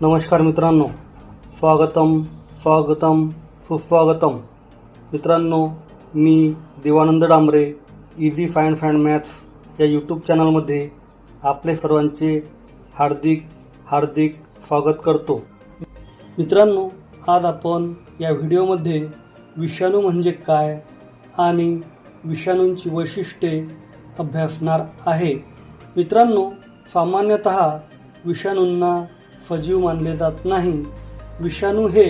नमस्कार मित्रांनो. स्वागतम स्वागतम सुस्वागतम. मित्रांनो मी Devanand Dambare easy fine fine maths या यूट्यूब चॅनलमध्ये आपले सर्वांचे हार्दिक हार्दिक स्वागत करतो. मित्रांनो आज आपण या व्हिडिओमध्ये विषाणू म्हणजे काय आणि विषाणूंची वैशिष्ट्ये अभ्यासणार आहे. मित्रांनो सामान्यतः विषाणूंना सजीव मानले जात नाही. विषाणू हे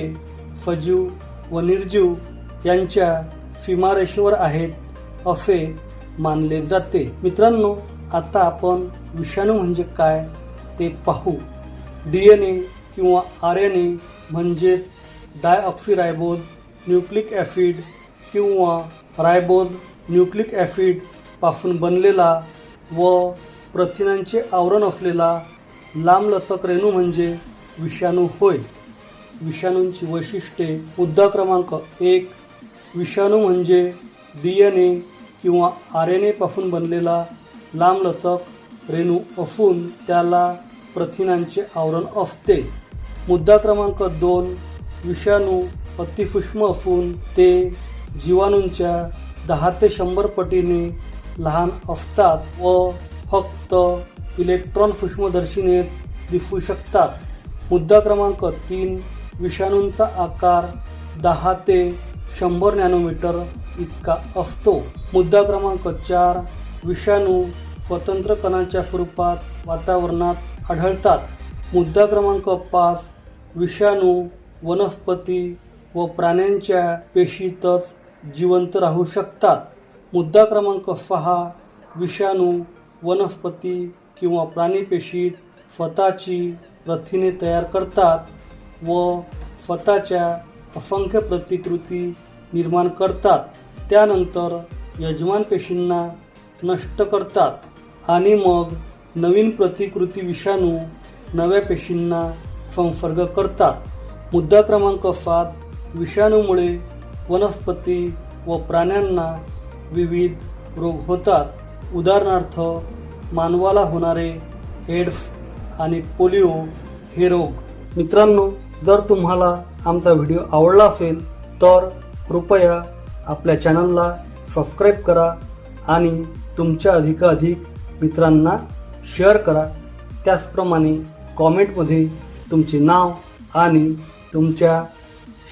सजीव व निर्जीव यांच्या सीमारेषेवर आहेत असे मानले जाते. मित्रांनो आता आपण विषाणू म्हणजे काय ते पाहू. डी एन ए किंवा आर एन ए म्हणजेच डायऑक्सिरायबोज न्यूक्लिक ॲसिड किंवा रायबोज न्यूक्लिक ॲसिडपासून बनलेला व प्रथिनांचे आवरण असलेला लांबलचक रेणू म्हणजे विषाणू होय. विषाणूंची वैशिष्ट्ये मुद्दा क्रमांक एक विषाणू म्हणजे डी एन ए किंवा आर एन एपासून बनलेला लांबलचक रेणू असून त्याला प्रथिनांचे आवरण असते. मुद्दा क्रमांक दोन विषाणू अतिसूक्ष्म असून ते जीवाणूंच्या दहा ते शंभर पटीने लहान असतात व फक्त इलेक्ट्रॉन सूक्ष्मदर्शीने दिसू शकतात. मुद्दा क्रमांक तीन विषाणूंचा आकार दहा ते शंभर नॅनोमीटर इतका असतो. मुद्दा क्रमांक चार विषाणू स्वतंत्र कणांच्या स्वरूपात वातावरणात आढळतात. मुद्दा क्रमांक पाच विषाणू वनस्पती व प्राण्यांच्या पेशीतच जिवंत राहू शकतात. मुद्दा क्रमांक सहा विषाणू वनस्पती किंवा प्राणीपेशीत स्वतःची प्रथिने तयार करतात व स्वतःच्या असंख्य प्रतिकृती निर्माण करतात. त्यानंतर यजमान पेशींना नष्ट करतात आणि मग नवीन प्रतिकृती विषाणू नव्या पेशींना संसर्ग करतात. मुद्दा क्रमांक सात विषाणूमुळे वनस्पती व प्राण्यांना विविध रोग होतात. उदाहरणार्थ मानवाला होणारे एड्स आणि पोलिओ हे रोग. मित्रांनो जर तुम्हाला आमचा व्हिडिओ आवडला असेल तर कृपया आपल्या चॅनलला सबस्क्राईब करा आणि तुमच्या अधिकाधिक मित्रांना शेअर करा. त्याचप्रमाणे कॉमेंटमध्ये तुमचे नाव आणि तुमच्या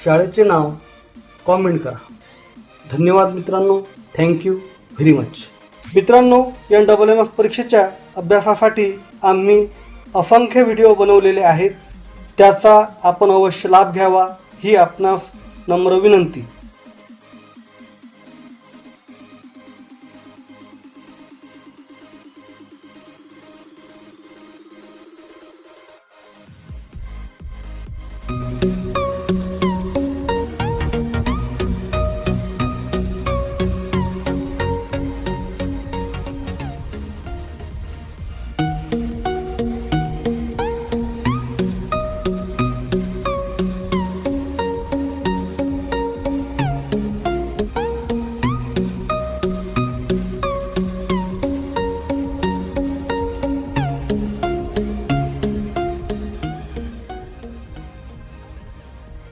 शाळेचे नाव कॉमेंट करा. धन्यवाद मित्रांनो. Thank you very much. मित्रांनो एन डबल एम एफ परीक्षेच्या अभ्यासासाठी आम्ही असंख्य व्हिडिओ बनवलेले आहेत. त्याचा आपण अवश्य लाभ घ्यावा ही आपणास नम्र विनंती.